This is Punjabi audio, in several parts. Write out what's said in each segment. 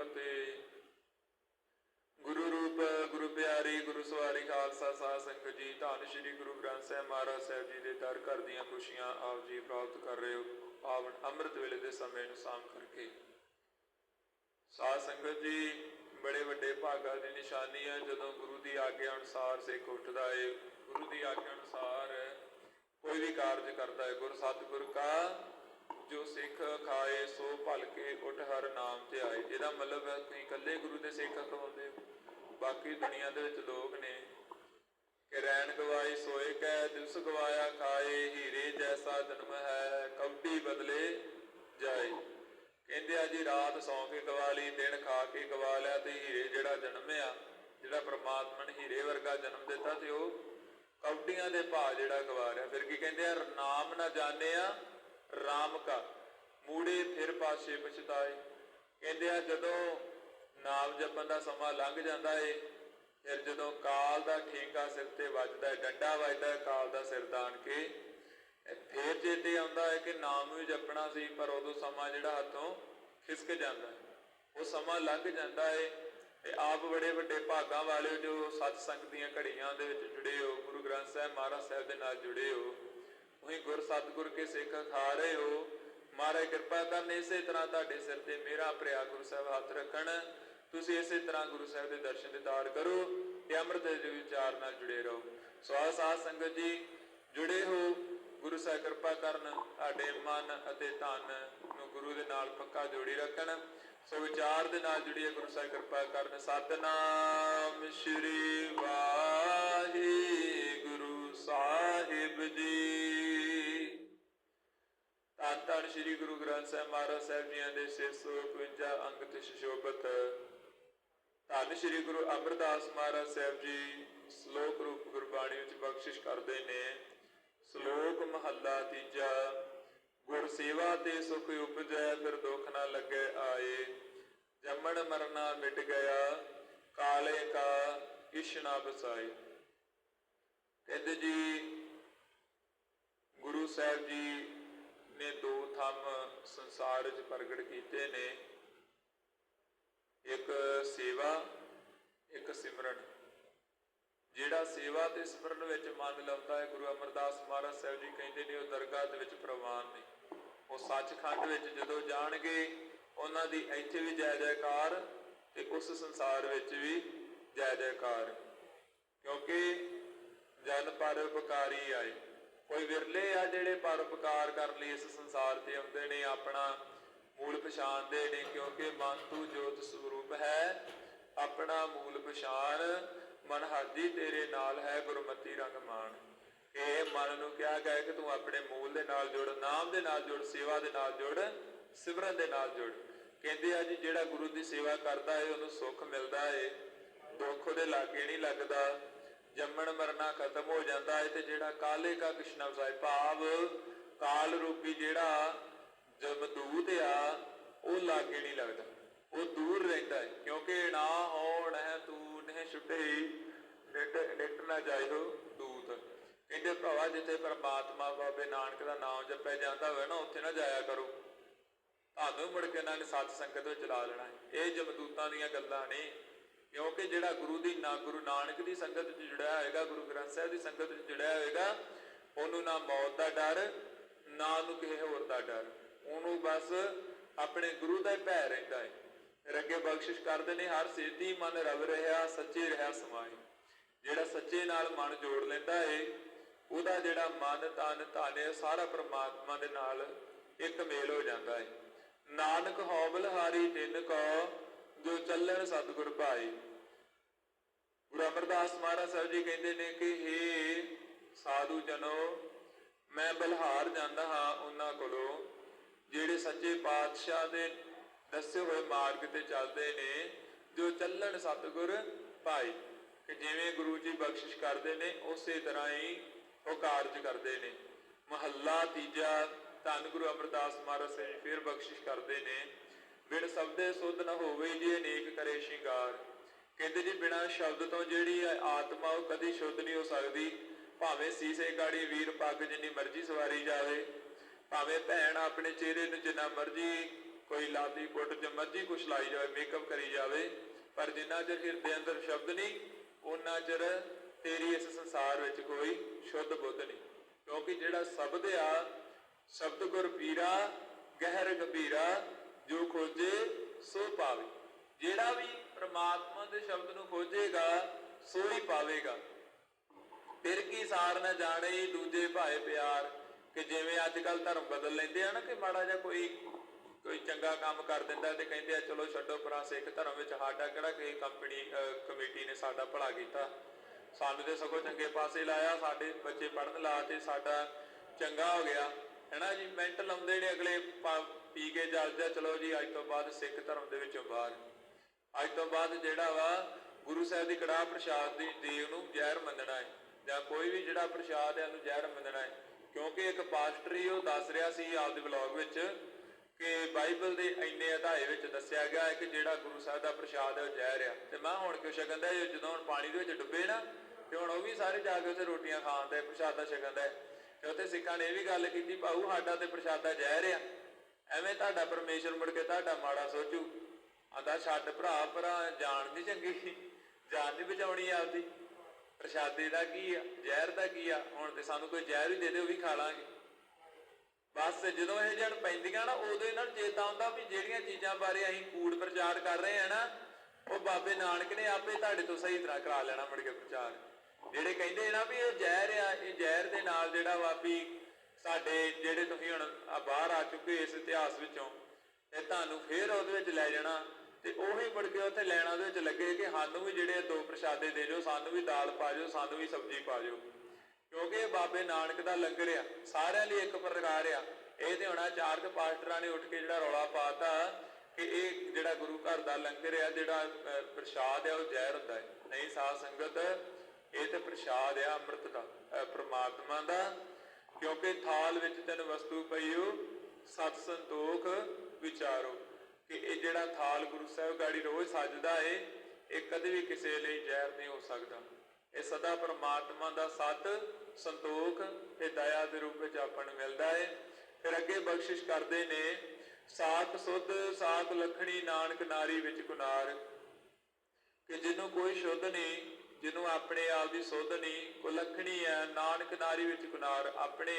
ਫਤਿਹ ਗੁਰੂ ਰੂਪ, ਗੁਰੂ ਪਿਆਰੀ, ਗੁਰੂ ਸਵਾਰੀ, ਖਾਲਸਾ, ਸਾਧ ਸੰਗਤ ਜੀ, ਧੰਨ ਸ਼੍ਰੀ ਗੁਰੂ ਗ੍ਰੰਥ ਸਾਹਿਬ ਮਹਾਰਾਜ ਸਾਹਿਬ ਜੀ ਦੇ ਦਰ ਘਰ ਦੀਆਂ ਖੁਸ਼ੀਆਂ ਆਪ ਜੀ ਪ੍ਰਾਪਤ ਕਰ ਰਹੇ ਹੋ। ਪਾਵਨ ਅੰਮ੍ਰਿਤ ਵੇਲੇ ਦੇ ਸਮੇਂ ਨੂੰ ਸਾਮ ਕਰਕੇ। ਸਾਧ ਸੰਗਤ ਜੀ, ਬੜੇ ਵੱਡੇ ਭਾਗਾਂ ਦੀ ਨਿਸ਼ਾਨੀ ਹੈ। ਜਦੋਂ ਗੁਰੂ ਦੀ ਆਗਿਆ ਅਨੁਸਾਰ ਸਿੱਖ ਉੱਠਦਾ ਹੈ ਗੁਰੂ ਦੀ ਆਗਿਆ ਅਨੁਸਾਰ ਕੋਈ ਵੀ ਕਾਰਜ ਕਰਦਾ ਹੈ ਗੁਰ ਸਤਿਗੁਰ ਕਾ ਜੋ ਸਿੱਖ ਖਾਏ, ਸੋ ਭਲ ਕੇ ਉਠ ਹਰ ਨਾਮ ਤੇ ਆਏ। ਇਹਦਾ ਮਤਲਬ ਹੈ, ਤੁਸੀਂ ਇਕੱਲੇ ਗੁਰੂ ਦੇ ਸਿੱਖ ਕਹਾਉਂਦੇ ਹੋ। ਬਾਕੀ ਦੁਨੀਆ ਦੇ ਵਿੱਚ ਲੋਕ ਨੇ। ਕਿ ਰੈਣ ਗਵਾਈ ਸੋਏ ਕੈ ਦਿਵਸ ਗਵਾਇਆ, ਖਾਏ, ਹੀਰੇ ਜੈਸਾ ਜਨਮ ਹੈ ਕੌਡੀ ਬਦਲੇ ਜਾਏ। ਕਹਿੰਦੇ ਆ ਰਾਤ ਸੌਂ ਕੇ ਗਵਾ ਲਈ, ਦਿਨ ਖਾ ਕੇ ਗਵਾ ਲਿਆ ਤੇ ਹੀਰੇ ਜਿਹੜਾ ਜਨਮ ਆ ਜਿਹੜਾ ਪ੍ਰਮਾਤਮਾ ਨੇ ਹੀਰੇ ਵਰਗਾ ਜਨਮ ਦਿੱਤਾ ਤੇ ਉਹ ਕੌਡੀਆਂ ਦੇ ਭਾਅ ਜਿਹੜਾ ਗਵਾ ਰਿਹਾ। ਫਿਰ ਕੀ ਕਹਿੰਦੇ ਆ, ਨਾਮ ਨਾ ਜਾਣਿਆ ਰਾਮ ਕਾ ਮੂੜੇ ਫਿਰ ਪਾਛੇ ਪਛਤਾਏ। ਕਹਿੰਦੇ ਆ, ਜਦੋਂ ਨਾਮ ਜਪਣ ਦਾ ਸਮਾਂ ਲੰਘ ਜਾਂਦਾ ਏ, ਫਿਰ ਜਦੋਂ ਕਾਲ ਦਾ ਠੇਕਾ ਸਿਰ ਤੇ ਵੱਜਦਾ ਡੰਡਾ ਵੱਜਦਾ ਕਾਲ ਦਾ ਸਿਰ ਦਾਨ ਕੇ ਇਹ ਫੇਰ ਚੇਤੇ ਆਉਂਦਾ ਹੈ ਕਿ ਨਾਮ ਵੀ ਜਪਣਾ ਸੀ, ਪਰ ਉਦੋਂ ਸਮਾਂ ਜਿਹੜਾ ਹੱਥੋਂ ਖਿਸਕ ਜਾਂਦਾ ਉਹ ਸਮਾਂ ਲੰਘ ਜਾਂਦਾ ਏ, ਤੇ ਆਪ ਬੜੇ ਵੱਡੇ ਭਾਗਾਂ ਵਾਲੇ ਜੋ ਸਤ ਸੰਗਤ ਦੀਆਂ ਘੜੀਆਂ ਦੇ ਵਿੱਚ ਜੁੜੇ ਹੋ, ਗੁਰੂ ਗ੍ਰੰਥ ਸਾਹਿਬ ਮਹਾਰਾਜ ਸਾਹਿਬ ਦੇ ਨਾਲ ਜੁੜੇ ਹੋ ਉਹੀ ਗੁਰ ਸਤਿਗੁਰ ਕੇ ਸਿੱਖ ਖਾ ਰਹੇ ਹੋ। ਮਹਾਰਾਜ ਕਿਰਪਾ ਕਰਨ ਇਸੇ ਤਰ੍ਹਾਂ ਤੁਹਾਡੇ ਸਿਰ ਤੇ ਮੇਰਾ ਭਰਿਆ ਗੁਰੂ ਸਾਹਿਬ ਹੱਥ ਰੱਖਣ। ਤੁਸੀਂ ਇਸੇ ਤਰ੍ਹਾਂ ਗੁਰੂ ਸਾਹਿਬ ਦੇ ਦਰਸ਼ਨ ਦਿਦਾਰ ਕਰੋ ਤੇ ਅੰਮ੍ਰਿਤ ਦੇ ਵਿਚਾਰ ਨਾਲ ਜੁੜੇ ਰਹੋ। ਸਵਾਸ ਸਾਧ ਸੰਗਤ ਜੀ, ਜੁੜੇ ਹੋ। ਗੁਰੂ ਸਾਹਿਬ ਕਿਰਪਾ ਕਰਨ ਤੁਹਾਡੇ ਮਨ ਅਤੇ ਤਨ ਨੂੰ ਗੁਰੂ ਦੇ ਨਾਲ ਪੱਕਾ ਜੋੜੀ ਰੱਖਣ। ਸੋ ਵਿਚਾਰ ਦੇ ਨਾਲ ਜੁੜੀਏ ਗੁਰੂ ਸਾਹਿਬ ਕਿਰਪਾ ਕਰਨ। ਸਤਨਾਮ ਸ੍ਰੀ ਵਾਹਿਗੁਰੂ। ਧੰਨ ਧੰਨ ਸ੍ਰੀ ਗੁਰੂ ਗ੍ਰੰਥ ਸਾਹਿਬ ਮਹਾਰਾਜ ਸਾਹਿਬ ਜੀਆਂ ਦੇ 651 ਅੰਗ ਤੇ ਸ਼ੋਭਤ ਧੰਨ ਸ੍ਰੀ ਗੁਰੂ ਅਮਰਦਾਸ ਮਹਾਰਾਜ ਸਾਹਿਬ ਜੀ, ਸ਼ਲੋਕ ਰੂਪ ਗੁਰਬਾਣੀ ਵਿੱਚ ਬਖਸ਼ਿਸ਼ ਕਰਦੇ ਨੇ। ਸ਼ਲੋਕ ਮਹੱਲਾ ਤੀਜਾ, ਗੁਰ ਸੇਵਾ ਤੇ ਸੁਖ ਉਪਜੈ, ਫਿਰ ਦੁਖ ਨਾ ਲੱਗੇ ਆਏ। ਜੰਮਣ ਮਰਨਾ ਮਿਟ ਗਿਆ, ਕਾਲੇ ਕਾ ਇਸ਼ਨਾ ਬਸਾਈ ਕਹਿੰਦੇ ਜੀ, ਗੁਰੂ ਸਾਹਿਬ ਜੀ ਨੇ ਦੋ ਥੰਮ ਸੰਸਾਰ ਵਿੱਚ ਪ੍ਰਗਟ ਕੀਤੇ ਨੇ, ਇੱਕ ਸੇਵਾ, ਇੱਕ ਸਿਮਰਨ। ਜਿਹੜਾ ਸੇਵਾ ਤੇ ਸਿਮਰਨ ਵਿੱਚ ਮਨ ਲਾਉਂਦਾ ਹੈ, ਗੁਰੂ ਅਮਰਦਾਸ ਮਹਾਰਾਜ ਸਾਹਿਬ ਜੀ ਕਹਿੰਦੇ ਨੇ, ਉਹ ਦਰਗਾਹ ਦੇ ਵਿੱਚ ਪ੍ਰਵਾਨ ਨੇ। ਉਹ ਸੱਚਖੰਡ ਵਿੱਚ ਜਦੋਂ ਜਾਣਗੇ, ਉਹਨਾਂ ਦੀ ਇੱਥੇ ਵੀ ਜੈ ਜੈਕਾਰ ਤੇ ਉਸ ਸੰਸਾਰ ਵਿੱਚ ਵੀ ਜੈ ਜੈਕਾਰ। ਕਿਉਂਕਿ ਜਨ ਪਰਉਪਕਾਰੀ ਆਏ। ਕੋਈ ਵਿਰਲੇ ਆ ਜਿਹੜੇ ਪਰਉਪਕਾਰ ਕਰਨ ਲਈ ਇਸ ਸੰਸਾਰ ਤੇ ਆਉਂਦੇ ਨੇ, ਆਪਣਾ ਮੂਲ ਪਛਾਣਦੇ ਨੇ, ਕਿਉਂਕਿ ਮਨ ਤੂੰ ਜੋਤ ਸਰੂਪ ਹੈ, ਆਪਣਾ ਮੂਲ ਪਛਾਣ ਮਨ ਹਾਦੀ ਤੇਰੇ ਨਾਲ ਹੈ, ਗੁਰਮਤੀ ਰੰਗ ਮਾਣ। ਇਹ ਮਨ ਨੂੰ ਕਿਹਾ ਗਿਆ ਕਿ ਤੂੰ ਆਪਣੇ ਮੂਲ ਦੇ ਨਾਲ ਜੁੜ, ਨਾਮ ਦੇ ਨਾਲ ਜੁੜ, ਸੇਵਾ ਦੇ ਨਾਲ ਜੁੜ, ਸਿਮਰਨ ਦੇ ਨਾਲ ਜੁੜ। ਕਹਿੰਦੇ ਆ ਜੀ, ਜਿਹੜਾ ਗੁਰੂ ਦੀ ਸੇਵਾ ਕਰਦਾ ਹੈ ਉਹਨੂੰ ਸੁੱਖ ਮਿਲਦਾ ਹੈ ਦੁੱਖ ਉਹਦੇ ਲਾਗੇ ਨਹੀਂ ਲੱਗਦਾ। ਜੰਮਣ ਮਰਨਾ ਖਤਮ ਹੋ ਜਾਂਦਾ ਹੈ ਤੇ ਜਿਹੜਾ ਕਾਲੇ ਕਾ ਕ੍ਰਿਸ਼ਨ ਵਸਾਈ ਭਾਵ ਕਾਲ ਰੂਪੀ ਜਿਹੜਾ ਜਮਦੂਤ ਆ, ਉਹ ਲਾਗੇ ਨਹੀਂ ਲੱਗਦਾ। ਉਹ ਦੂਰ ਰਹਿੰਦਾ ਹੈ। ਕਿਉਂਕਿ ਨਾ ਹੋਣ ਹੈ ਤੂੰ ਨਹਿ ਛੁਟੇ ਨਿਟ ਨਾ ਜਾਇਓ ਦੂਤ। ਕਹਿੰਦੇ ਭਵਾ ਜਿੱਥੇ ਪਰਮਾਤਮਾ ਬਾਬੇ ਨਾਨਕ ਦਾ ਨਾਮ ਜਪਿਆ ਜਾਂਦਾ ਹੋਵੇ ਨਾ, ਉੱਥੇ ਨਾ ਜਾਇਆ ਕਰੋ। ਤੁਹਾਨੂੰ ਮੁੜ ਕੇ ਇਹਨਾਂ ਨੇ ਸਤ ਸੰਗਤ ਵਿੱਚ ਚਲਾ ਲੈਣਾ ਇਹ ਜਮਦੂਤਾਂ ਦੀਆਂ ਗੱਲਾਂ ਨੇ। ਕਿਉਂਕਿ ਜਿਹੜਾ ਗੁਰੂ ਦੀ ਨਾ, ਗੁਰੂ ਨਾਨਕ ਦੀ ਸੰਗਤ ਵਿੱਚ ਜੁੜਿਆ ਹੋਏਗਾ, ਗੁਰੂ ਗ੍ਰੰਥ ਸਾਹਿਬ ਦੀ ਸੰਗਤ ਵਿੱਚ ਜੁੜਿਆ ਹੋਏਗਾ, ਉਹਨੂੰ ਨਾ ਮੌਤ ਦਾ ਡਰ, ਨਾ ਉਹਨੂੰ ਕਿਸੇ ਹੋਰ ਦਾ ਡਰ। ਉਹਨੂੰ ਬਸ ਆਪਣੇ ਗੁਰੂ ਦਾ ਭੈ ਰਹਿੰਦਾ ਹੈ। ਫਿਰ ਬਖਸ਼ਿਸ਼ ਕਰਦੇ ਨੇ, ਹਰ ਸੇਤੀ ਮਨ ਰਵ ਰਿਹਾ, ਸੱਚੇ ਰਿਹਾ ਸਮਾਏ ਜਿਹੜਾ ਸੱਚੇ ਨਾਲ ਮਨ ਜੋੜ ਲੈਂਦਾ ਏ, ਉਹਦਾ ਜਿਹੜਾ ਮਨ, ਤਨ, ਧਾਨੇ ਸਾਰਾ ਪ੍ਰਮਾਤਮਾ ਦੇ ਨਾਲ ਇੱਕ ਮੇਲ ਹੋ ਜਾਂਦਾ ਹੈ ਨਾਨਕ ਹਉ ਬਲਹਾਰੀ ਤਿੰਨ ਕੋ ਜੋ ਚੱਲਣ ਸਤਿਗੁਰ ਭਾਈ ਗੁਰੂ ਅਮਰਦਾਸ ਮਹਾਰਾਜ ਸਾਹਿਬ ਜੀ ਕਹਿੰਦੇ ਨੇ ਕਿ हे ਸਾਧੂ ਜਨੋ, ਮੈਂ ਬਲਹਾਰ ਜਾਂਦਾ ਹਾਂ ਉਹਨਾਂ ਕੋਲੋਂ, ਜਿਹੜੇ ਸੱਚੇ ਪਾਤਸ਼ਾਹ ਦੇ ਦੱਸੇ ਹੋਏ ਮਾਰਗ ਤੇ ਚੱਲਦੇ ਨੇ, ਜੋ ਚੱਲਣ ਸਤਿਗੁਰ ਭਾਈ ਕਿ ਜਿਵੇਂ ਗੁਰੂ ਜੀ ਬਖਸ਼ਿਸ਼ ਕਰਦੇ ਨੇ, ਉਸੇ ਤਰ੍ਹਾਂ ਹੀ ਉਹ ਕਾਰਜ ਕਰਦੇ ਨੇ। ਮਹੱਲਾ ਤੀਜਾ, ਧੰਨ ਗੁਰੂ ਅਮਰਦਾਸ ਮਹਾਰਾਜ ਸਾਹਿਬ ਫਿਰ ਬਖਸ਼ਿਸ਼ ਕਰਦੇ ਨੇ। ਬਿਨ ਸ਼ਬਦੇ ਸੁਧ ਨ ਹੋਵੇ ਜੀ ਅਨੇਕ ਕਰੇ ਸ਼ਿੰਗਾਰ। ਕਹਿੰਦੇ ਜੀ ਬਿਨਾ ਸ਼ਬਦ ਤੋਂ ਜਿਹੜੀ ਆਤਮਾ, ਉਹ ਕਦੀ ਸ਼ੁੱਧ ਨਹੀਂ ਹੋ ਸਕਦੀ। ਭਾਵੇਂ ਸੀਸੇ ਗਾੜੀ ਵੀਰ ਪੱਗ ਜਿੰਨੀ ਮਰਜ਼ੀ ਸਵਾਰੀ ਜਾਵੇ। ਭਾਵੇਂ ਭੈਣ ਆਪਣੇ ਚਿਹਰੇ ਨੂੰ ਜਿੰਨਾ ਮਰਜ਼ੀ ਕੋਈ ਲਾਦੀ ਪੁੱਟ ਚ ਮਰਜ਼ੀ ਕੁਛ ਲਾਈ ਜਾਵੇ ਮੇਕਅਪ ਕਰੀ ਜਾਵੇ, ਪਰ ਜਿੰਨਾ ਚਿਰ ਹਿਰਦੇ ਅੰਦਰ ਸ਼ਬਦ ਨਹੀਂ ਉਹਨਾਂ ਚਿਰ ਤੇਰੀ ਇਸ ਸੰਸਾਰ ਵਿੱਚ ਕੋਈ ਸ਼ੁੱਧ ਬੁੱਧ ਨਹੀਂ। ਕਿਉਂਕਿ ਜਿਹੜਾ ਸ਼ਬਦ ਆ, ਸ਼ਬਦ ਗੁਰ ਪੀਰਾ, ਗਹਿਰ ਗੰਭੀਰਾ ਸੋ ਪਾਵੇ। ਜਿਹੜਾ ਵੀ ਪ੍ਰਮਾਤਮਾ ਦੇ ਸ਼ਬਦ ਨੂੰ ਖੋਜੇਗਾ, ਸੋ ਹੀ ਪਾਵੇਗਾ। ਫਿਰ ਕੀ ਸਾਰ ਨਾ ਜਾਣੇ ਦੂਜੇ ਭਾਏ ਪਿਆਰ। ਕਿ ਜਿਵੇਂ ਅੱਜ ਕੱਲ ਧਰਮ ਬਦਲ ਲੈਂਦੇ ਆ ਨਾ, ਕਿ ਮਾੜਾ ਜਿਹਾ ਕੋਈ ਕੋਈ ਚੰਗਾ ਕੰਮ ਕਰ ਦਿੰਦਾ ਤੇ ਕਹਿੰਦੇ ਆ, ਚਲੋ ਛੱਡੋ ਪਰਾਂ ਸਿੱਖ ਧਰਮ ਵਿੱਚ, ਸਾਡਾ ਕਿਹੜਾ ਕੋਈ ਕੰਪਨੀ ਕਮੇਟੀ ਨੇ ਸਾਡਾ ਭਲਾ ਕੀਤਾ। ਸਾਨੂੰ ਤੇ ਸਗੋਂ ਚੰਗੇ ਪਾਸੇ ਲਾਇਆ, ਸਾਡੇ ਬੱਚੇ ਪੜਨ ਲਾ ਤੇ ਸਾਡਾ ਚੰਗਾ ਹੋ ਗਿਆ। ਹੈਨਾ ਜੀ, ਮਿੰਟ ਲਾਉਂਦੇ ਨੇ ਅਗਲੇ ਪੀ ਕੇ ਜਲ ਚਲੋ ਜੀ, ਅੱਜ ਤੋਂ ਬਾਅਦ ਸਿੱਖ ਧਰਮ ਦੇ ਵਿੱਚੋਂ ਬਾਹਰ। ਅੱਜ ਤੋਂ ਬਾਅਦ ਜਿਹੜਾ ਵਾ ਗੁਰੂ ਸਾਹਿਬ ਦੀ ਕੜਾਹ ਪ੍ਰਸ਼ਾਦ ਦੀ ਦੇਵ ਨੂੰ ਜ਼ਹਿਰ ਮੰਨਣਾ ਹੈ, ਜਾਂ ਕੋਈ ਵੀ ਜਿਹੜਾ ਪ੍ਰਸ਼ਾਦ ਹੈ ਉਹਨੂੰ ਜ਼ਹਿਰ ਮੰਨਣਾ ਹੈ, ਕਿਉਂਕਿ ਇੱਕ ਪਾਸਟਰ ਹੀ ਉਹ ਦੱਸ ਰਿਹਾ ਸੀ ਆਪਦੇ ਵਲੌਗ ਵਿੱਚ ਕਿ ਬਾਈਬਲ ਦੇ ਇੰਨੇ ਅਧਾਏ ਵਿੱਚ ਦੱਸਿਆ ਗਿਆ ਹੈ ਕਿ ਜਿਹੜਾ ਗੁਰੂ ਸਾਹਿਬ ਦਾ ਪ੍ਰਸ਼ਾਦ ਹੈ ਉਹ ਜ਼ਹਿਰ ਆ। ਤੇ ਮੈਂ ਹੁਣ ਕਿਉਂ ਛਕਦਾ ਹੈ? ਜਦੋਂ ਹੁਣ ਪਾਣੀ ਦੇ ਵਿੱਚ ਡੁੱਬੇ ਨਾ, ਤੇ ਹੁਣ ਉਹ ਵੀ ਸਾਰੇ ਜਾ ਕੇ ਉੱਥੇ ਰੋਟੀਆਂ ਖਾਣ ਖਾਂਦੇ ਪ੍ਰਸ਼ਾਦਾ ਛਕਦਾ ਹੈ। ਤੇ ਉੱਥੇ ਸਿੱਖਾਂ ਨੇ ਇਹ ਵੀ ਗੱਲ ਕੀਤੀ, ਭਾਊ, ਸਾਡਾ ਤੇ ਪ੍ਰਸ਼ਾਦਾ ਜ਼ਹਿਰ ਆ। ਐਵੇਂ ਤੁਹਾਡਾ ਪਰਮੇਸ਼ਰ ਮੁੜ ਕੇ ਤੁਹਾਡਾ ਮਾੜਾ ਸੋਚੂ। ਆਂਦਾ, ਛੱਡ ਭਰਾ ਭਰਾ, ਜਾਨ ਦੀ ਚੰਗੀ। ਜਾਨ ਨਹੀਂ ਬਚਾਉਣੀ ਆਪਦੀ। ਪ੍ਰਸ਼ਾਦੇ ਦਾ ਕੀ ਆ? ਜ਼ਹਿਰ ਦਾ ਕੀ ਆ? ਹੁਣ ਤੇ ਸਾਨੂੰ ਕੋਈ ਜ਼ਹਿਰ ਹੀ ਦੇ ਦੇ, ਉਹ ਵੀ ਖਾ ਲਾਂਗੇ। ਬਸ ਜਦੋਂ ਇਹ ਜਣ ਪੈਂਦੀਆਂ ਨਾ, ਉਦੋਂ ਇਹਨਾਂ ਨੂੰ ਚੇਤਾ ਆਉਂਦਾ ਵੀ ਜਿਹੜੀਆਂ ਚੀਜ਼ਾਂ ਬਾਰੇ ਅਸੀਂ ਕੂੜ ਪ੍ਰਚਾਰ ਕਰ ਰਹੇ ਆ ਨਾ, ਉਹ ਬਾਬੇ ਨਾਨਕ ਨੇ ਆਪੇ ਤੁਹਾਡੇ ਤੋਂ ਸਹੀ ਤਰ੍ਹਾਂ ਕਰਾ ਲੈਣਾ ਮੁੜ ਕੇ ਪ੍ਰਚਾਰ। ਜਿਹੜੇ ਕਹਿੰਦੇ ਨਾ ਵੀ ਇਹ ਜ਼ਹਿਰ ਆ, ਇਹ ਜ਼ਹਿਰ ਦੇ ਨਾਲ ਜਿਹੜਾ ਵਾ ਵੀ ਸਾਡੇ ਜਿਹੜੇ ਤੁਸੀਂ ਹੁਣ ਬਾਹਰ ਆ ਚੁੱਕੇ ਇਸ ਇਤਿਹਾਸ ਵਿੱਚੋਂ, ਤੇ ਤੁਹਾਨੂੰ ਫੇਰ ਉਹਦੇ ਵਿੱਚ ਲੈ ਜਾਣਾ, ਤੇ ਉਹੀ ਮੁੜ ਕੇ ਉੱਥੇ ਲੈਣਾ ਦੇ ਵਿੱਚ ਲੱਗੇ ਕਿ ਸਾਨੂੰ ਵੀ ਜਿਹੜੇ ਦੋ ਪ੍ਰਸ਼ਾਦੇ ਦੇ ਦਿਓ ਸਾਨੂੰ ਵੀ ਦਾਲ ਪਾ ਦਿਓ ਸਾਨੂੰ ਵੀ ਸਬਜ਼ੀ ਪਾ ਦਿਓ ਕਿਉਂਕਿ ਬਾਬੇ ਨਾਨਕ ਦਾ ਲੰਗਰ ਆ, ਸਾਰਿਆਂ ਲਈ ਇੱਕ ਪ੍ਰਕਾਰ ਆ। ਇਹ ਤੇ ਹੋਣਾ ਚਾਰਕ ਪਾਸਟਰਾਂ ਨੇ ਉੱਠ ਕੇ ਜਿਹੜਾ ਰੌਲਾ ਪਾਤਾ ਕਿ ਇਹ ਜਿਹੜਾ ਗੁਰੂ ਘਰ ਦਾ ਲੰਗਰ ਆ, ਜਿਹੜਾ ਪ੍ਰਸ਼ਾਦ ਆ, ਉਹ ਜ਼ਹਿਰ ਹੁੰਦਾ ਹੈ। ਨਹੀਂ ਸਾਧ ਸੰਗਤ ਇਹ ਤੇ ਪ੍ਰਸ਼ਾਦ ਆ ਅੰਮ੍ਰਿਤ ਦਾ ਪ੍ਰਮਾਤਮਾ ਦਾ, ਕਿਉਂਕਿ ਥਾਲ ਵਿੱਚ ਤੈਨ ਵਸਤੂ ਪਈਓ ਸਤ ਸੰਤੋਖ ਵਿਚਾਰੋ। ਕਿ ਇਹ ਜਿਹੜਾ ਥਾਲ ਗੁਰੂ ਸਾਹਿਬ ਗਾੜੀ ਰੋਜ਼ ਸਜਦਾ ਏ, ਇਹ ਕਦੇ ਵੀ ਕਿਸੇ ਲਈ ਜ਼ਹਿਰ ਨਹੀਂ ਹੋ ਸਕਦਾ। ਇਹ ਸਦਾ ਪ੍ਰਮਾਤਮਾ ਦਾ ਸਤ ਸੰਤੋਖ ਤੇ ਦਇਆ ਦੇ ਰੂਪ ਵਿੱਚ ਆਪਾਂ ਨੂੰ ਮਿਲਦਾ ਹੈ ਫਿਰ ਅੱਗੇ ਬਖਸ਼ਿਸ਼ ਕਰਦੇ ਨੇ, ਸਾਖ ਸੁਧ, ਸਾਖ ਲਖਣੀ ਨਾਨਕ ਨਾਰੀ ਵਿੱਚ ਕੁਨਾਰ। ਕਿ ਜਿਹਨੂੰ ਕੋਈ ਸ਼ੁੱਧ ਨਹੀਂ ਜਿਹਨੂੰ ਆਪਣੇ ਆਪ ਦੀ ਸੁੱਧ ਨਹੀਂ ਕੁਲੱਖਣੀ ਹੈ, ਨਾਨਕ ਨਾਰੀ ਵਿੱਚ ਕੁਨਾਰ, ਆਪਣੇ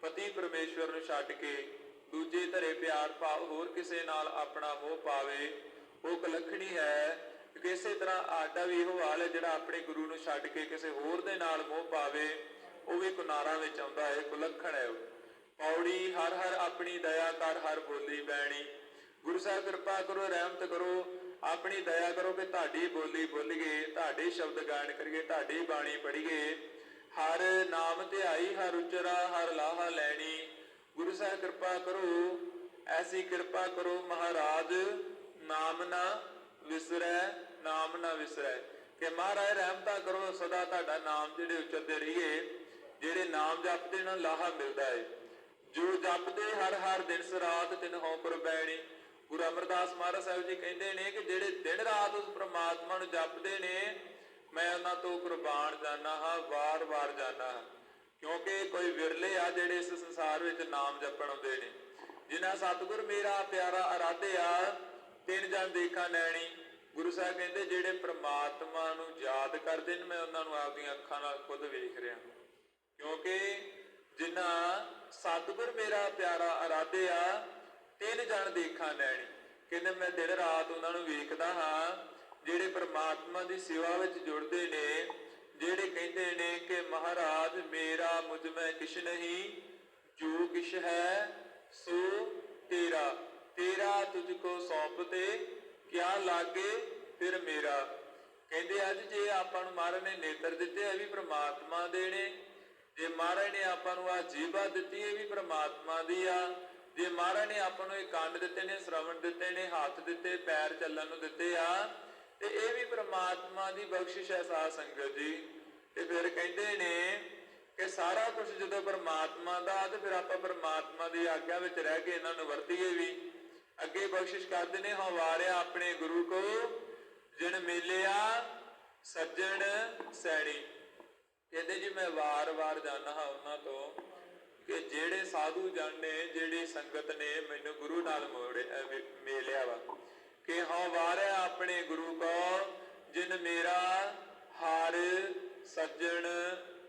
ਪਤੀ ਪਰਮੇਸ਼ਵਰ ਨੂੰ ਛੱਡ ਕੇ ਦੂਜੇ ਧਰੇ ਪਿਆਰ ਭਾਵ ਹੋਰ ਕਿਸੇ ਨਾਲ ਆਪਣਾ ਮੋਹ ਪਾਵੇ, ਉਹ ਕੁਲੱਖਣੀ ਹੈ ਕਿ ਤਰ੍ਹਾਂ ਆਡਾ ਵੀ ਇਹੋ ਹਾਲ ਹੈ ਜਿਹੜਾ ਆਪਣੇ ਗੁਰੂ ਨੂੰ ਛੱਡ ਕੇ ਕਿਸੇ ਹੋਰ ਦੇ ਨਾਲ ਮੋਹ ਪਾਵੇ, ਉਹ ਵੀ ਕੁਨਾਰਾਂ ਵਿੱਚ ਆਉਂਦਾ ਹੈ, ਕੁਲੱਖਣ ਹੈ ਉਹ। ਪੌੜੀ, ਹਰ ਹਰ ਆਪਣੀ ਦਇਆ ਕਰ, ਹਰ ਬੋਲੀ ਬੈਣੀ। ਗੁਰੂ ਸਾਹਿਬ ਕਿਰਪਾ ਕਰੋ, ਰਹਿਮਤ ਕਰੋ ਆਪਣੀ ਦਇਆ ਕਰੋ ਕਿ ਤੁਹਾਡੀ ਬੋਲੀ ਬੋਲੀਏ ਤੁਹਾਡੇ ਸ਼ਬਦ ਗਾਇਨ ਕਰੀਏ, ਤੁਹਾਡੀ ਬਾਣੀ ਪੜ੍ਹੀਏ ਹਰ ਨਾਮ ਧਿਆਈ ਹਰ ਉਚਰਾ, ਹਰ ਲਾਹਾ ਲੈਣੀ। ਗੁਰੂ ਸਾਹਿਬ ਕਿਰਪਾ ਕਰੋ, ਐਸੀ ਕਿਰਪਾ ਕਰੋ ਮਹਾਰਾਜ, ਨਾਮ ਨਾ ਵਿਸਰੈ, ਨਾਮ ਨਾ ਵਿਸਰੈ। ਕਿ ਮਹਾਰਾਜ ਰਹਿਮਤਾ ਕਰੋ, ਸਦਾ ਤੁਹਾਡਾ ਨਾਮ ਜਿਹੜੇ ਉਚਰਦੇ ਰਹੀਏ, ਜਿਹੜੇ ਨਾਮ ਜਪਦੇ ਨਾਲ ਲਾਹਾ ਮਿਲਦਾ ਹੈ ਜੋ ਜਪਦੇ ਹਰ ਹਰ ਦਿਨ ਰਾਤ ਤਿਨ ਹੋ ਕੁਰਬੈਣੀ ਗੁਰੂ ਅਮਰਦਾਸ ਮਹਾਰਾਜ ਸਾਹਿਬ ਜੀ ਕਹਿੰਦੇ ਨੇ ਕਿ ਜਿਹੜੇ ਦਿਨ ਰਾਤ ਉਸ ਪ੍ਰਮਾਤਮਾ ਨੂੰ ਜਪਦੇ ਨੇ, ਮੈਂ ਉਹਨਾਂ ਤੋਂ ਕੁਰਬਾਨ ਜਾਣਾ ਹਾਂ, ਵਾਰ-ਵਾਰ ਜਾਣਾ ਹਾਂ। ਕਿਉਂਕਿ ਕੋਈ ਵਿਰਲੇ ਆ ਜਿਹੜੇ ਇਸ ਸੰਸਾਰ ਵਿੱਚ ਨਾਮ ਜਪਣ ਆਉਂਦੇ ਨੇ। ਜਿਨ੍ਹਾਂ ਸਤਿਗੁਰ ਮੇਰਾ ਪਿਆਰਾ ਅਰਾਧਿਆ ਤਿੰਨ ਜਨ ਦੇਖਾਂ ਨੈਣੀ। ਗੁਰੂ ਸਾਹਿਬ ਕਹਿੰਦੇ, ਜਿਹੜੇ ਪ੍ਰਮਾਤਮਾ ਨੂੰ ਯਾਦ ਕਰਦੇ ਨੇ, ਮੈਂ ਉਹਨਾਂ ਨੂੰ ਆਪਦੀਆਂ ਅੱਖਾਂ ਨਾਲ ਖੁਦ ਵੇਖ ਰਿਹਾ ਕਿਉਂਕਿ ਜਿਨ੍ਹਾਂ ਸਤਿਗੁਰ ਮੇਰਾ ਪਿਆਰਾ ਅਰਾਧਿਆ ਤਿੰਨ ਜਣ ਦੇਖਾਂ ਨੈਣੀ। ਕਹਿੰਦੇ ਮੈਂ ਦਿਨ ਰਾਤ ਉਹਨਾਂ ਨੂੰ ਵੇਖਦਾ ਹਾਂ, ਜਿਹੜੇ ਪ੍ਰਮਾਤਮਾ ਦੀ ਸੇਵਾ ਵਿੱਚ ਜੁੜਦੇ ਨੇ, ਜਿਹੜੇ ਕਹਿੰਦੇ ਨੇ ਕਿ ਮਹਾਰਾਜ ਮੇਰਾ ਮੁਝ ਮੈਂ ਕਿਛ ਨਹੀਂ, ਜੋ ਕਿਛ ਹੈ ਸੋ ਤੇਰਾ ਤੇਰਾ ਤੁਝ ਕੋ ਸੌਂਪਤੇ ਕਿਆ ਲਾਗੇ ਫਿਰ ਮੇਰਾ। ਕਹਿੰਦੇ ਅੱਜ ਜੇ ਆਪਾਂ ਨੂੰ ਮਹਾਰਾਜ ਨੇ ਨੇਤਰ ਦਿੱਤੇ, ਇਹ ਵੀ ਪ੍ਰਮਾਤਮਾ ਦੇ ਨੇ। ਜੇ ਮਹਾਰਾਜ ਨੇ ਆਪਾਂ ਨੂੰ ਆ ਜੀਭਾ ਦਿੱਤੀ, ਇਹ ਵੀ ਪ੍ਰਮਾਤਮਾ ਦੀ ਆ। ਜੇ ਮਹਾਰਾਜ ਨੇ ਆਪਾਂ ਨੂੰ ਇਹ ਕੰਨ ਦਿੱਤੇ ਨੇ, ਸ਼ਰਵਣ ਦਿੱਤੇ ਨੇ, ਹੱਥ ਦਿੱਤੇ, ਪੈਰ ਚੱਲਣ ਨੂੰ ਦਿੱਤੇ ਆ, ਤੇ ਇਹ ਵੀ ਪ੍ਰਮਾਤਮਾ ਦੀ ਬਖਸ਼ਿਸ਼ ਹੈ ਸਾਧ ਸੰਗਤ ਜੀ। ਤੇ ਫਿਰ ਕਹਿੰਦੇ ਨੇ ਕਿ ਸਾਰਾ ਕੁਝ ਜਦੋਂ ਪ੍ਰਮਾਤਮਾ ਦਾ, ਤੇ ਫਿਰ ਆਪਾਂ ਪ੍ਰਮਾਤਮਾ ਦੀ ਆਗਿਆ ਵਿੱਚ ਰਹਿ ਕੇ ਇਹਨਾਂ ਨੂੰ ਵਰਤੀਏ ਵੀ। ਅੱਗੇ ਬਖਸ਼ਿਸ਼ ਕਰਦੇ ਨੇ, ਹਵਾਰਿਆ ਆਪਣੇ ਗੁਰੂ ਕੋ ਜਿਨ ਮਿਲਿਆ ਸੱਜਣ ਸੈਣੀ। ਕਹਿੰਦੇ ਜੀ, ਮੈਂ ਵਾਰ-ਵਾਰ ਜਾਣਾ ਹਾਂ ਉਹਨਾਂ ਤੋਂ। ਕਿ ਜਿਹੜੇ ਸਾਧੂ ਜਨ ਨੇ ਜਿਹੜੀ ਸੰਗਤ ਨੇ ਮੈਨੂੰ ਗੁਰੂ ਨਾਲ ਮੋੜੇ ਮੇਲਿਆ ਵਾ, ਕਿ ਹਉ ਵਾਰਿਆ ਆਪਣੇ ਗੁਰੂ ਕੋ ਜਿਨ ਮੇਰਾ ਹਰ ਸੱਜਣ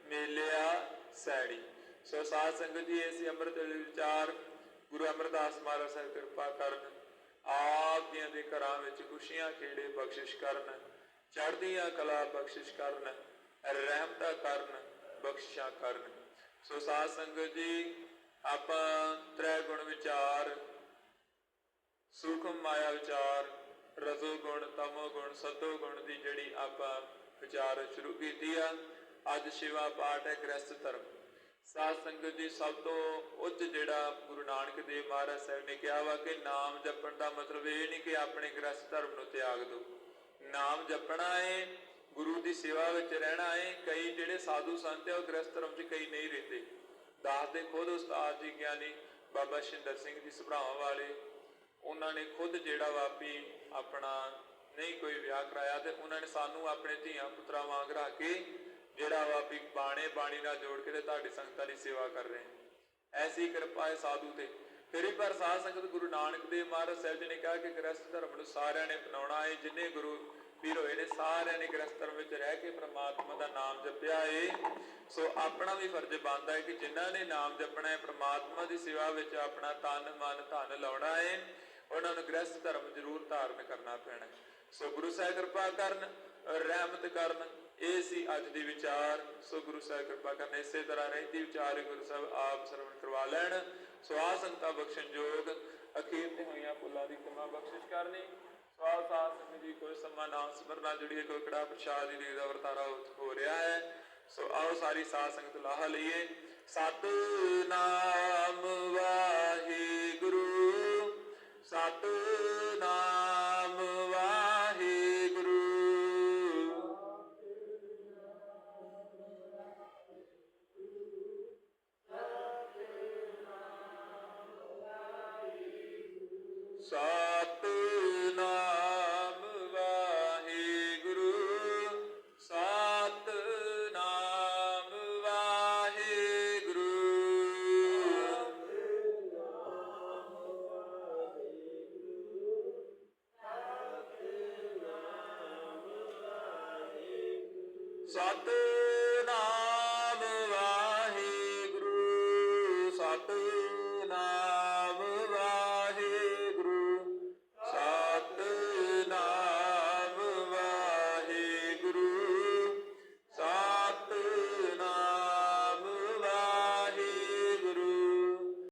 ਮੇਲਿਆ ਸੈੜੀ ਸੋ ਸਾਧ ਸੰਗਤ ਜੀ, ਅਸੀਂ ਅੰਮ੍ਰਿਤ ਵਿਚਾਰ ਗੁਰੂ ਅਮਰਦਾਸ ਮਹਾਰਾਜ ਸਾਹਿਬ ਕਿਰਪਾ ਕਰਨ, ਆਪ ਦੀਆਂ ਦੇ ਘਰਾਂ ਵਿੱਚ ਖੁਸ਼ੀਆਂ, ਖੇੜੇ ਬਖਸ਼ਿਸ਼ ਕਰਨ, ਚੜ੍ਹਦੀਆਂ ਕਲਾ ਬਖਸ਼ਿਸ਼ ਕਰਨ, ਰਹਿਮਤਾ ਕਰਨ, ਬਖਸ਼ਿਸ਼ਾਂ ਕਰਨ। ਸੋ ਸਾਧ ਸੰਗਤ ਜੀ, ਆਪਾਂ ਤ੍ਰੈ ਗੁਣ ਵਿਚਾਰ, ਸੂਖਮ ਮਾਇਆ ਵਿਚਾਰ, ਰਜੋ ਗੁਣ, ਤਮੋ ਗੁਣ, ਸਤੋ ਗੁਣ ਦੀ ਜਿਹੜੀ ਆਪਾਂ ਵਿਚਾਰ ਸ਼ੁਰੂ ਕੀਤੀ ਆ, ਅੱਜ ਸ਼ਿਵਾ ਪਾਠ ਹੈ ਗ੍ਰਸਥ ਧਰਮ। ਸਾਧ ਸੰਗਤ ਜੀ, ਸਭ ਤੋਂ ਉੱਚ ਜਿਹੜਾ ਗੁਰੂ ਨਾਨਕ ਦੇਵ ਮਹਾਰਾਜ ਸਾਹਿਬ ਨੇ ਕਿਹਾ ਵਾ ਕਿ ਨਾਮ ਜਪਣ ਦਾ ਮਤਲਬ ਇਹ ਨਹੀਂ ਕਿ ਆਪਣੇ ਗ੍ਰਸਥ ਧਰਮ ਨੂੰ ਤਿਆਗ ਦਿਓ। ਨਾਮ ਜਪਣਾ ਹੈ ਗੁਰੂ ਦੀ ਸੇਵਾ ਵਿੱਚ ਰਹਿਣਾ ਹੈ ਕਈ ਜਿਹੜੇ ਸਾਧੂ ਸੰਤ ਹੈ ਉਹ ਗ੍ਰਸਥ ਧਰਮ 'ਚ ਕਈ ਨਹੀਂ ਰਹਿੰਦੇ। ਦਾਸ ਦੇ ਖੁਦ ਉਸਤਾਦ ਜੀ ਗਿਆਨੀ ਬਾਬਾ ਸ਼ਿੰਦਰ ਸਿੰਘ ਜੀ ਸਭਰਾਵਾਂ ਵਾਲੇ, ਉਹਨਾਂ ਨੇ ਖੁਦ ਜਿਹੜਾ ਵਾਪੀ ਆਪਣਾ ਨਹੀਂ ਕੋਈ ਵਿਆਹ ਕਰਾਇਆ ਤੇ ਉਹਨਾਂ ਨੇ ਸਾਨੂੰ ਆਪਣੇ ਧੀਆਂ ਪੁੱਤਰਾਂ ਵਾਂਗ ਰੱਖ ਕੇ ਜਿਹੜਾ ਵਾਪੀ ਬਾਣੇ ਬਾਣੀ ਨਾਲ ਜੋੜ ਕੇ ਤੇ ਤੁਹਾਡੀ ਸੰਗਤਾਂ ਦੀ ਸੇਵਾ ਕਰ ਰਹੇ ਐਸੀ ਕਿਰਪਾ ਹੈ ਸਾਧੂ ਤੇ। ਫਿਰ ਵੀ ਪਰ ਸਾਧ ਸੰਗਤ ਗੁਰੂ ਨਾਨਕ ਦੇਵ ਮਹਾਰਾਜ ਸਾਹਿਬ ਜੀ ਨੇ ਕਿਹਾ ਕਿ ਗ੍ਰਸਥ ਧਰਮ ਨੂੰ ਸਾਰਿਆਂ ਨੇ ਅਪਣਾਉਣਾ ਹੈ ਜਿੰਨੇ ਗੁਰੂ ਪੀਰ ਹੋਏ ਸਾਰਿਆਂ ਨੇ ਗ੍ਰਸਥ ਧਰਮ ਵਿੱਚ ਰਹਿ ਕੇ ਪ੍ਰਮਾਤਮਾ ਦਾ ਨਾਮ ਜਪਿਆ ਏ। ਸੋ ਆਪਣਾ ਵੀ ਫਰਜ਼ ਬਣਦਾ ਹੈ ਕਿ ਜਿਨ੍ਹਾਂ ਨੇ ਨਾਮ ਜਪਣਾ ਹੈ, ਪ੍ਰਮਾਤਮਾ ਦੀ ਸੇਵਾ ਵਿੱਚ ਆਪਣਾ ਤਨ, ਮਨ, ਧਨ ਲਾਉਣਾ ਹੈ ਉਹਨਾਂ ਨੂੰ ਗ੍ਰਸਥ ਧਰਮ ਜ਼ਰੂਰ ਧਾਰਨ ਕਰਨਾ ਪੈਣਾ ਸੋ ਗੁਰੂ ਸਾਹਿਬ ਕਿਰਪਾ ਕਰਨ, ਰਹਿਮਤ ਕਰਨ, ਇਹ ਸੀ ਅੱਜ ਦੀ ਵਿਚਾਰ। ਸੋ ਗੁਰੂ ਸਾਹਿਬ ਕਿਰਪਾ ਕਰਨ, ਇਸੇ ਤਰ੍ਹਾਂ ਰਹਿੰਦੀ ਵਿਚਾਰ ਗੁਰੂ ਸਾਹਿਬ ਆਪ ਸਰਵਣ ਕਰਵਾ ਲੈਣ। ਸੋ ਆ ਸੰਤਾ ਬਖਸ਼ਣ ਜੋਗ ਅਖੀਰ ਤੇ ਹੋਈਆਂ ਪੁੱਲਾਂ ਦੀ ਕਿਮਾ ਬਖਸ਼ਿਸ਼ ਕਰਨੀ। ਸੋ ਸਾਧ ਸੰਗਤ ਜੀ, ਕੋਈ ਸਮਾਂ ਨਾਮ ਸਿਮਰਨਾ ਜਿਹੜੀ ਕੋਈ ਕੜਾ ਪ੍ਰਸ਼ਾਦ ਦੀ ਦਾ ਵਰਤਾਰਾ ਹੋ- ਰਿਹਾ ਹੈ। ਸੋ ਆਓ ਸਾਰੀ ਸਾਧ ਸੰਗਤ ਲਾਹਾ ਲਈਏ। ਸਤਨਾਮ ਵਾਹਿਗੁਰੂ। ਸਤਨਾਮ ਸਤ